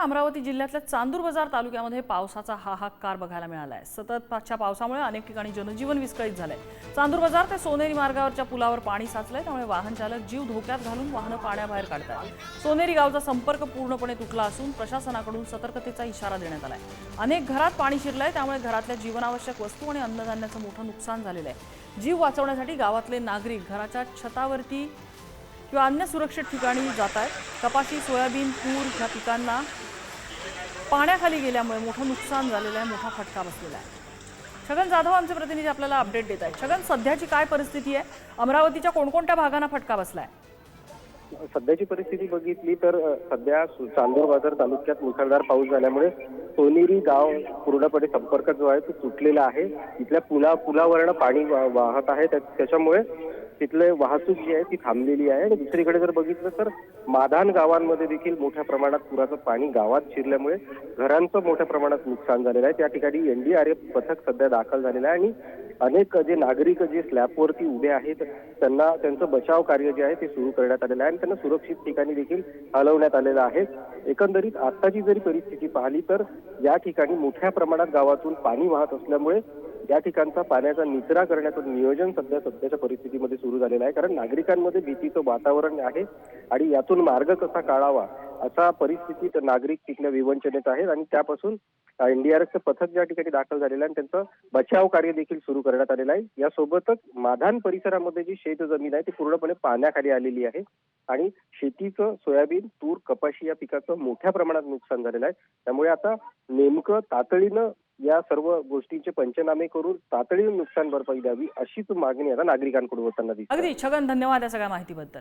अमरावती जिल्ह्यातल्या चांदूर बाजार तालुक्यामध्ये पावसाचा हाहाकार बघायला मिळाला आहे सततच्या पावसामुळे अनेक ठिकाणी जनजीवन विस्कळीत झालंय. चांदूर बाजार ते सोनेरी मार्गावरच्या पुलावर पाणी साचलंय त्यामुळे वाहन चालक जीव धोक्यात घालून वाहनं पाण्याबाहेर काढतात. सोनेरी गावचा संपर्क पूर्णपणे तुटला असून प्रशासनाकडून सतर्कतेचा इशारा देण्यात आलाय. अनेक घरात पाणी शिरलंय त्यामुळे घरातल्या जीवनावश्यक वस्तू आणि अन्नधान्याचं मोठं नुकसान झालेलं आहे. जीव वाचवण्यासाठी गावातले नागरिक घराच्या छतावरती किंवा अन्य सुरक्षित ठिकाणी जात आहेत. कपाशी सोयाबीन तूर ह्या पिकांना पाण्याखाली गेल्यामुळे मोठं नुकसान झालेलं आहे मोठा फटका बसलेला आहे. छगन जाधव आमचे प्रतिनिधी आपल्याला अपडेट देत आहेत. छगन सध्याची काय परिस्थिती आहे? अमरावतीच्या कोणकोणत्या भागांना फटका बसलाय? सध्याची परिस्थिती बघितली तर सध्या सु- चांदूर बाजार तालुक्यात मुसळधार पाऊस झाल्यामुळे सोनेरी गाव पूर्णपणे संपर्क जो आहे तो तुटलेला आहे. तिथल्या पुला पुलावरनं पाणी वा- वाहत आहे त्या- त्याच्यामुळे तिथले वाहतूक जी आहे ती थांबलेली आहे. आणि दुसरीकडे जर बघितलं तर माधान गावांमध्ये देखील मोठ्या प्रमाणात पुराचं पाणी गावात शिरल्यामुळे घरांचं मोठ्या प्रमाणात नुकसान झालेलं आहे. त्या ठिकाणी एनडीआरएफ पथक सध्या दाखल झालेलं आहे आणि अनेक जे नागरिक जे स्लॅबवरती उभे आहेत त्यांना त्यांचं बचाव कार्य जे आहे ते सुरू करण्यात आलेलं आहे आणि त्यांना सुरक्षित ठिकाणी देखील हलवण्यात आलेलं आहे. एकंदरीत आत्ताची जरी परिस्थिती पाहिली तर या ठिकाणी मोठ्या प्रमाणात गावातून पाणी वाहत असल्यामुळे या ठिकाणचा पाण्याचा निचरा करण्याचं नियोजन सध्या सध्याच्या परिस्थितीमध्ये सुरू झालेलं आहे. कारण नागरिकांमध्ये भीतीचं वातावरण आहे आणि यातून मार्ग कसा काढावा असा परिस्थितीत नागरिक तिथल्या विवंचनेत आहेत आणि त्यापासून एनडीआरएफचं पथक ज्या ठिकाणी दाखल झालेलं आहे आणि त्यांचं बचाव कार्य देखील सुरू करण्यात आलेलं आहे. यासोबतच माधान परिसरामध्ये जी शेत जमीन आहे ती पूर्णपणे पाण्याखाली आलेली आहे. आणि शेतीचं सोयाबीन तूर कपाशी या पिकाचं मोठ्या प्रमाणात नुकसान झालेलं आहे. त्यामुळे आता नेमकं तातडीनं या सर्व गोष्टींचे पंचनामे करून तातडीनं नुकसान भरपाई द्यावी अशीच मागणी आता नागरिकांकडून होताना दिसते. अगदी छगन धन्यवाद या सगळ्या माहितीबद्दल.